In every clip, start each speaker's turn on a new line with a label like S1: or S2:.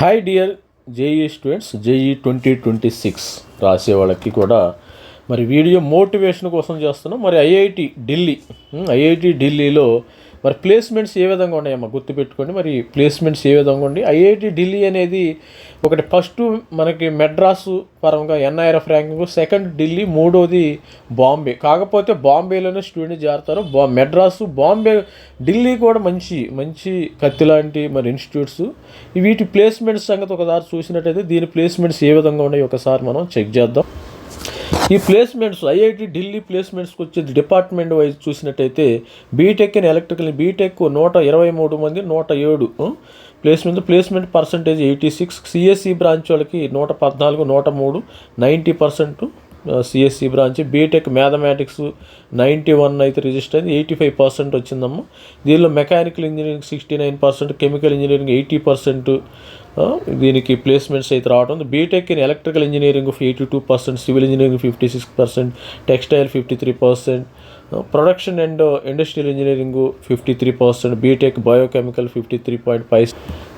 S1: Hi dear JEE students JEE twenty twenty six రాసే వాళ్ళకి కూడా మరి వీడియో మోటివేషన్ కోసం చేస్తున్నాం. మరి ఐఐటి ఢిల్లీ ఐఐటి ఢిల్లీలో మరి ప్లేస్మెంట్స్ ఏ విధంగా ఉన్నాయమ్మా? గుర్తుపెట్టుకోండి. మరి ప్లేస్మెంట్స్ ఏ విధంగా ఉండి ఐఐటి ఢిల్లీ అనేది ఒకటి ఫస్ట్ మనకి మెడ్రాసు పరంగా ఎన్ఐఆర్ఎఫ్ ర్యాంకింగ్ సెకండ్ ఢిల్లీ మూడోది బాంబే. కాకపోతే బాంబేలోనే స్టూడెంట్ చేరతారు బా మెడ్రాసు బాంబే ఢిల్లీ కూడా మంచి మంచి కత్తి లాంటి మరి ఇన్స్టిట్యూట్స్ వీటి ప్లేస్మెంట్స్ సంగతి ఒకసారి చూసినట్టయితే దీని ప్లేస్మెంట్స్ ఏ విధంగా ఉన్నాయో ఒకసారి మనం చెక్ చేద్దాం. ఈ ప్లేస్మెంట్స్ ఐఐటి ఢిల్లీ ప్లేస్మెంట్స్కి వచ్చేది డిపార్ట్మెంట్ వైజ్ చూసినట్టయితే బీటెక్ ఇన్ ఎలక్ట్రికల్ బీటెక్ నూట ఇరవై మూడు మంది నూట ఏడు placement placement percentage eighty six CSC branch వాళ్ళకి నూట పద్నాలుగు నూట మూడు ninety percent CSC branch BTech mathematics ninety one అయితే రిజిస్టర్ అయింది. ఎయిటీ ఫైవ్ పర్సెంట్ వచ్చిందమ్మా. దీనిలో mechanical engineering sixty nine percent chemical engineering eighty percent దీనికి ప్లేస్మెంట్స్ అయితే రావడం BTech in electrical engineering eighty two percent civil engineering fifty six percent textile fifty three percent production and industrial engineering fifty three percent BTech biochemical fifty three point five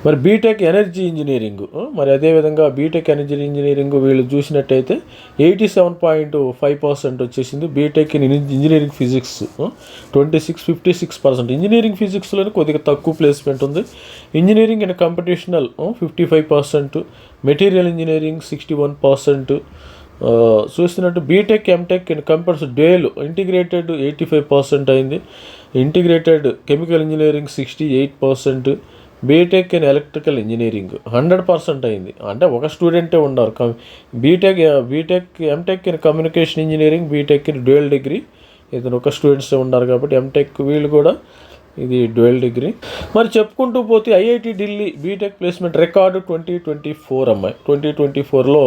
S1: మరి BTech energy engineering మరి అదేవిధంగా BTech energy engineering వీళ్ళు చూసినట్టయితే eighty seven point five percent వచ్చేసింది BTech in engineering physics twenty six fifty six percent engineering ఫిజిక్స్లోనే కొద్దిగా తక్కువ placement ఉంది. Engineering and computational fifty five percent material engineering sixty one percent చూస్తున్నట్టు BTech MTech in computers డేలు integrated eighty five percent అయింది. Integrated chemical engineering sixty eight percent BTech in electrical engineering hundred percent అయింది. అంటే ఒక స్టూడెంటే ఉన్నారు. BTech BTech MTech in communication engineering BTech in dual degree ఇతను ఒక స్టూడెంట్సే ఉన్నారు కాబట్టి ఎంటెక్ వీళ్ళు కూడా ఇది డ్యూయల్ డిగ్రీ మరి చెప్పుకుంటూ పోతే IIT Delhi BTech placement record twenty twenty four అమ్మాయి. ట్వంటీ ట్వంటీ ఫోర్లో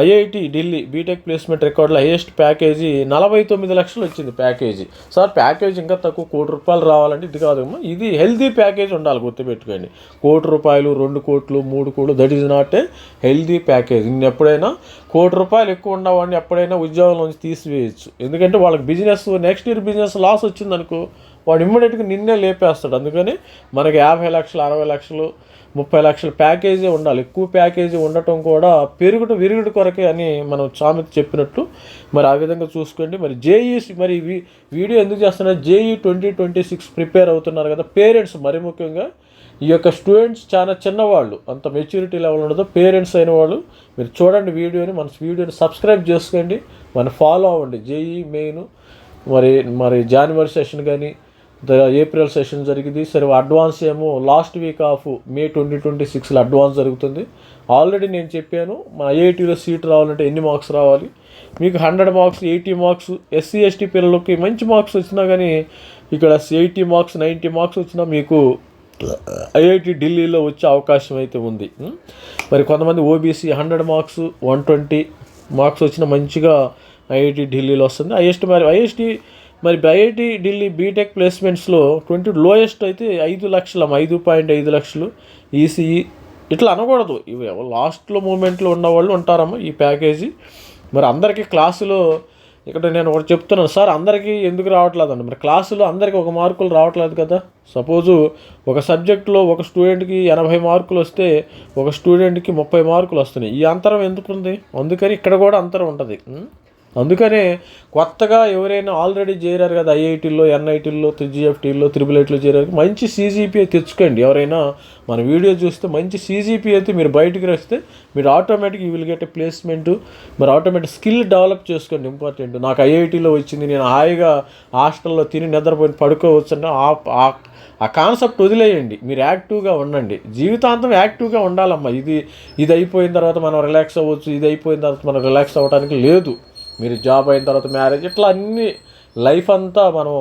S1: ఐఐటి ఢిల్లీ బీటెక్ ప్లేస్మెంట్ రికార్డుల హైయెస్ట్ ప్యాకేజీ నలభై తొమ్మిది లక్షలు వచ్చింది ప్యాకేజీ. సార్ ప్యాకేజ్ ఇంకా తక్కువ. కోటి రూపాయలు రావాలంటే ఇది కాదమ్మా ఇది హెల్దీ ప్యాకేజ్ ఉండాలి గుర్తుపెట్టుకోండి. కోటి రూపాయలు రెండు కోట్లు మూడు కోట్లు that is not a healthy package నేను ఎప్పుడైనా కోటి రూపాయలు ఎక్కువ ఉన్నవాడిని ఎప్పుడైనా ఉద్యోగంలోంచి తీసివేయచ్చు. ఎందుకంటే వాళ్ళకి business next year business loss వచ్చిందనుకో వాడు ఇమ్మీడియట్గా నిన్నే లేపేస్తాడు. అందుకని మనకి యాభై లక్షలు అరవై లక్షలు ముప్పై లక్షల ప్యాకేజీ ఉండాలి. ఎక్కువ ప్యాకేజీ ఉండటం కూడా పెరుగుట విరుగుడు కొరకే అని మనం సామెత చెప్పినట్టు మరి ఆ విధంగా చూసుకోండి. మరి జేఈ మరి వీ- వీడియో ఎందుకు చేస్తున్నారు? JEE twenty twenty six prepare అవుతున్నారు కదా. పేరెంట్స్ మరి ముఖ్యంగా ఈ యొక్క స్టూడెంట్స్ చాలా చిన్నవాళ్ళు. అంత మెచ్యూరిటీ లెవెల్ ఉండదు. పేరెంట్స్ అయిన వాళ్ళు మీరు చూడండి వీడియోని మన వీడియోని సబ్స్క్రైబ్ చేసుకోండి. మన ఫాలో అవ్వండి. జేఈ మెయిన్ మరి మరి జనవరి సెషన్ కానీ ఏప్రిల్ సెషన్ జరిగింది. సరే అడ్వాన్స్ ఏమో last week of May twenty twenty సిక్స్లో అడ్వాన్స్ జరుగుతుంది. ఆల్రెడీ నేను చెప్పాను మా ఐఐటీలో సీట్ రావాలంటే ఎన్ని మార్క్స్ రావాలి? మీకు hundred marks eighty marks SC ST పిల్లలకి మంచి మార్క్స్ వచ్చినా కానీ ఇక్కడ ఎయిటీ మార్క్స్ నైంటీ మార్క్స్ వచ్చినా మీకు ఐఐటి ఢిల్లీలో వచ్చే అవకాశం అయితే ఉంది. మరి కొంతమంది OBC hundred marks one twenty marks వచ్చిన మంచిగా ఐఐటి ఢిల్లీలో వస్తుంది. ఐఎస్టీ మరి ఐఎస్టీ మరి ఐఐటి ఢిల్లీ బీటెక్ ప్లేస్మెంట్స్లో ట్వంటీ లోయెస్ట్ అయితే ఐదు లక్షల ఐదు పాయింట్ ఐదు లక్షలు. ఈసీఈ ఇట్లా అనకూడదు. ఇవి లాస్ట్లో మూమెంట్లో ఉన్న వాళ్ళు ఉంటారమ్మా ఈ ప్యాకేజీ. మరి అందరికీ క్లాసులో ఇక్కడ నేను ఒకటి చెప్తున్నాను. సార్ అందరికీ ఎందుకు రావట్లేదు అండి మరి క్లాసులో అందరికీ ఒక మార్కులు రావట్లేదు కదా. సపోజు ఒక సబ్జెక్టులో ఒక స్టూడెంట్కి ఎనభై మార్కులు వస్తే ఒక స్టూడెంట్కి ముప్పై మార్కులు వస్తున్నాయి. ఈ అంతరం ఎందుకుంది? అందుకని ఇక్కడ కూడా అంతరం ఉంటుంది. అందుకనే కొత్తగా ఎవరైనా ఆల్రెడీ చేరారు కదా ఐఐటీల్లో ఎన్ఐటీల్లో జిఎఫ్టీల్లో త్రిబుల్ ఐటీలో చేరారు. మంచి సీజీపీఏ తెచ్చుకోండి. ఎవరైనా మన వీడియో చూస్తే మంచి సీజీపీ అయితే మీరు బయటికి వస్తే మీరు automatic you will get a placement మరి ఆటోమేటిక్ స్కిల్ డెవలప్ చేసుకోండి. ఇంపార్టెంట్. నాకు ఐఐటీలో వచ్చింది. నేను హాయిగా హాస్టల్లో తిని నిద్రపోయి పడుకోవచ్చు అంటే ఆ ఆ కాన్సెప్ట్ వదిలేయండి. మీరు యాక్టివ్గా ఉండండి. జీవితాంతం యాక్టివ్గా ఉండాలమ్మా. ఇది ఇది అయిపోయిన తర్వాత మనం రిలాక్స్ అవ్వచ్చు. ఇది అయిపోయిన తర్వాత మనం రిలాక్స్ అవ్వడానికి లేదు. మీరు జాబ్ అయిన తర్వాత మ్యారేజ్ ఇట్లా అన్ని లైఫ్ అంతా మనం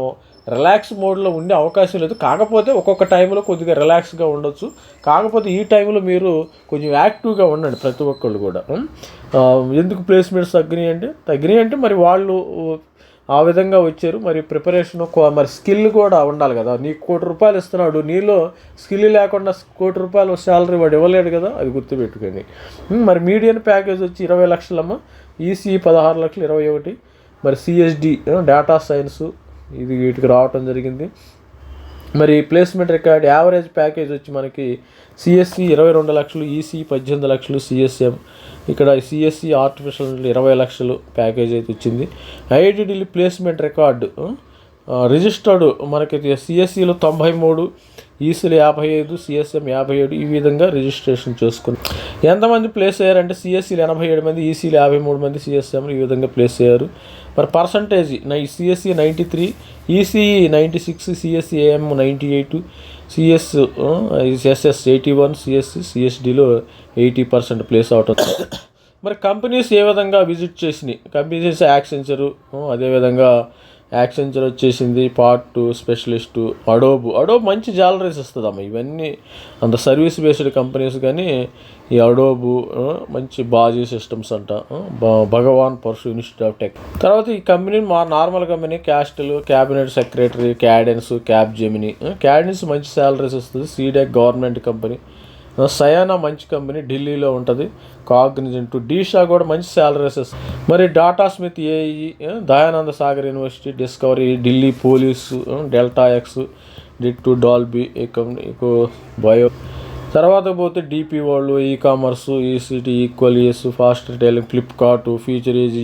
S1: రిలాక్స్ మోడ్లో ఉండే అవకాశం లేదు. కాకపోతే ఒక్కొక్క టైంలో కొద్దిగా రిలాక్స్గా ఉండొచ్చు. కాకపోతే ఈ టైంలో మీరు కొంచెం యాక్టివ్గా ఉండండి ప్రతి ఒక్కళ్ళు కూడా. ఎందుకు ప్లేస్మెంట్స్ తగ్గినాయి అంటే తగ్గినాయి అంటే మరి వాళ్ళు ఆ విధంగా వచ్చారు. మరి ప్రిపరేషన్ మరి స్కిల్ కూడా ఉండాలి కదా. నీకు కోటి రూపాయలు ఇస్తున్నాడు. నీలో స్కిల్ లేకుండా కోటి రూపాయలు శాలరీ వాడు ఇవ్వలేడు కదా. అది గుర్తుపెట్టుకోండి. మరి మీడియన్ ప్యాకేజ్ వచ్చి ఇరవై లక్షలమ్మ. ఈసీ పదహారు లక్షలు ఇరవై ఒకటి. మరి సిఎస్డి డేటా సైన్స్ ఇది వీటికి రావటం జరిగింది. మరి ప్లేస్మెంట్ రికార్డ్ యావరేజ్ ప్యాకేజ్ వచ్చి మనకి సిఎస్సి ఇరవై రెండు లక్షలు ఈసీ పద్దెనిమిది లక్షలు సిఎస్ఎం ఇక్కడ సిఎస్సి ఆర్టిఫిషియల్ ఇరవై లక్షలు ప్యాకేజ్ అయితే వచ్చింది. ఐఐటి ప్లేస్మెంట్ రికార్డు రిజిస్టర్డ్ మనకి సిఎస్సిలో తొంభై మూడు ఈసీలు యాభై ఐదు సిఎస్ఎం యాభై ఏడు ఈ విధంగా రిజిస్ట్రేషన్ చేసుకుని ఎంతమంది ప్లేస్ అయ్యారంటే సిఎస్సీలు ఎనభై ఏడు మంది ఈసీలు యాభై మూడు మంది సిఎస్ఎంలు ఈ విధంగా ప్లేస్ అయ్యారు. మరి పర్సంటేజ్ నై CSC ninety three ECE ninety six CSC AM ninety eight CS SS eighty one CSC సిఎస్డిలో eighty percent place out అవుతుంది మరి కంపెనీస్ ఏ విధంగా విజిట్ చేసినాయి? కంపెనీస్ యాక్సెంచరు అదేవిధంగా యాక్సెంచర్ వచ్చేసింది part two specialist Adobe Adobe మంచి జాలరీస్ ఇస్తుందమ్మా. ఇవన్నీ అంత సర్వీస్ బేస్డ్ కంపెనీస్ కానీ ఈ అడోబు మంచి బాజీ సిస్టమ్స్ అంట. భగవాన్ పర్సు ఇన్స్టిట్యూట్ ఆఫ్ టెక్ తర్వాత ఈ కంపెనీ మా normal company castle cabinet secretary Cadence cab Gemini Cadence మంచి శాలరీస్ ఇస్తుంది. సీడెక్ గవర్నమెంట్ కంపెనీ సయానా మంచి కంపెనీ ఢిల్లీలో ఉంటుంది. కాగ్నిజెంట్ డీషా కూడా మంచి శాలరీస్ మరి data Smith AE Dayananda Sagar university Discovery Delhi police Delta X ditto Dolby ఎక్కువ బయో తర్వాత పోతే డీపీ వాళ్ళు e commerce ECT ఈక్వలియస్ Fast Retailing Flipkart future AG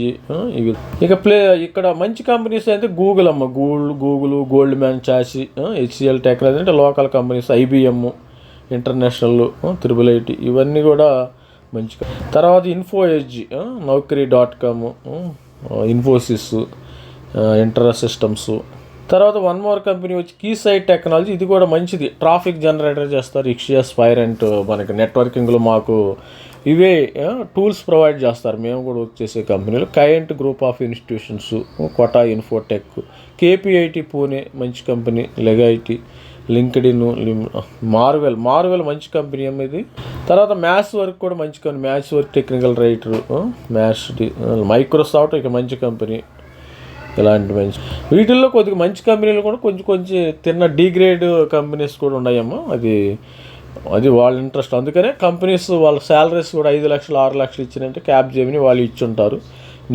S1: ఇవి. ఇక ప్లే ఇక్కడ మంచి కంపెనీస్ అయితే గూగుల్ అమ్మ. గూగుల్ గూగుల్ గోల్డ్ మ్యాన్ చాసి హెచ్సిఎల్ టెక్నాలజీ అంటే local companies IBM international triple IT ఇవన్నీ కూడా మంచి తర్వాత Info Edge Naukri dot com Infosys InterSystems తర్వాత వన్ మోర్ కంపెనీ వచ్చి కీ సైట్ టెక్నాలజీ ఇది కూడా మంచిది. ట్రాఫిక్ జనరేటర్ చేస్తారు ఇక్షియా స్పైరెంట్ మనకి నెట్వర్కింగ్లో మాకు ఇవే టూల్స్ ప్రొవైడ్ చేస్తారు. మేము కూడా వర్క్ చేసే కంపెనీలు కైంట్ గ్రూప్ ఆఫ్ ఇన్స్టిట్యూషన్స్ కొటా ఇన్ఫోటెక్ కేపీఐటి పూణే మంచి కంపెనీ లెగైటీ లింక్డ్ ఇన్ మార్వెల్ మార్వెల్ మంచి కంపెనీ అమ్మ ఇది? తర్వాత మ్యాథ్స్ వర్క్ కూడా మంచి company maths work technical writer maths Microsoft ఇక మంచి కంపెనీ ఇలాంటి మంచి వీటిల్లో కొద్దిగా మంచి కంపెనీలు కూడా కొంచెం కొంచెం తిన్న డిగ్రేడ్ కంపెనీస్ కూడా ఉన్నాయమ్మా అది అది వాళ్ళ ఇంట్రెస్ట్ అందుకనే కంపెనీస్ వాళ్ళ శాలరీస్ కూడా ఐదు లక్షలు ఆరు లక్షలు ఇచ్చినంటే క్యాబ్ జేమిని వాళ్ళు ఇచ్చుంటారు.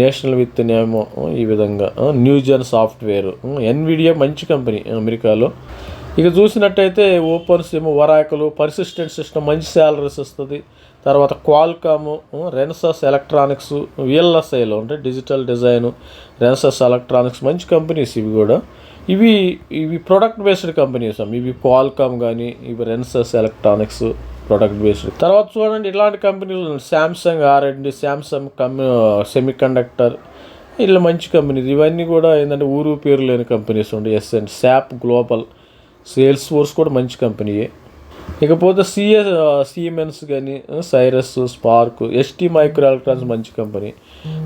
S1: నేషనల్ విత్ నేమో ఈ విధంగా. న్యూజన్ సాఫ్ట్వేర్ ఎన్విడియా మంచి కంపెనీ అమెరికాలో. ఇక చూసినట్టయితే ఓపెన్ సిమ్ వరాకులు పర్సిస్టెంట్ సిస్టమ్ మంచి శాలరీస్ వస్తుంది. తర్వాత క్వాల్కామ్ రెన్సస్ ఎలక్ట్రానిక్స్ విఎల్ఎస్ఐలో అంటే డిజిటల్ డిజైన్ రెన్సస్ ఎలక్ట్రానిక్స్ మంచి కంపెనీస్ ఇవి కూడా. ఇవి ఇవి ప్రొడక్ట్ బేస్డ్ కంపెనీస్ ఇవి క్వాల్కామ్ కానీ ఇవి రెన్సస్ ఎలక్ట్రానిక్స్ ప్రొడక్ట్ బేస్డ్ తర్వాత చూడండి ఇలాంటి కంపెనీలు శాంసంగ్ ఆర్ అండ్ శాంసంగ్ కమ్యూ సెమీ కండక్టర్ ఇలా మంచి కంపెనీస్ ఇవన్నీ కూడా ఏంటంటే ఊరు పేరు లేని కంపెనీస్ ఉండే. S and SAP global Salesforce కూడా మంచి కంపెనీయే ఇకపోతే సిఎస్ సిఎంఎన్స్ కానీ Cirrus spark ST micro electronics మంచి కంపెనీ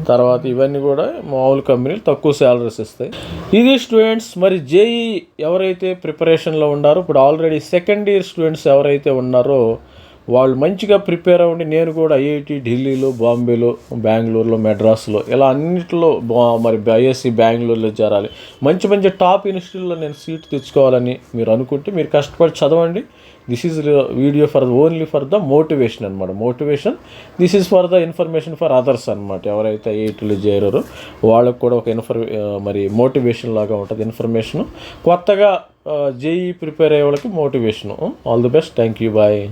S1: తర్వాత ఇవన్నీ కూడా మామూలు కంపెనీలు తక్కువ శాలరీస్ ఇస్తాయి. ఇది స్టూడెంట్స్ మరి జేఈ ఎవరైతే ప్రిపరేషన్లో ఉన్నారో ఇప్పుడు ఆల్రెడీ సెకండ్ ఇయర్ స్టూడెంట్స్ ఎవరైతే ఉన్నారో వాళ్ళు మంచిగా ప్రిపేర్ అవ్వండి. నేను కూడా ఐఐటి ఢిల్లీలో బాంబేలో బెంగళూరులో మెడ్రాస్లో ఇలా అన్నింటిలో బా- మరి ఐఎస్సి బెంగళూరులో చేరాలి. మంచి మంచి టాప్ ఇన్స్టిట్యూట్లో నేను సీట్ తెచ్చుకోవాలని మీరు అనుకుంటే మీరు కష్టపడి చదవండి. This is video for only for the motivation అనమాట motivation this is for the information for others అనమాట ఎవరైతే ఐఐటీలో చేరారో వాళ్ళకు కూడా ఒక ఇన్ఫర్ మరి మోటివేషన్ లాగా ఉంటుంది. ఇన్ఫర్మేషన్ కొత్తగా జేఈ ప్రిపేర్ అయ్యే వాళ్ళకి motivation all the best thank you bye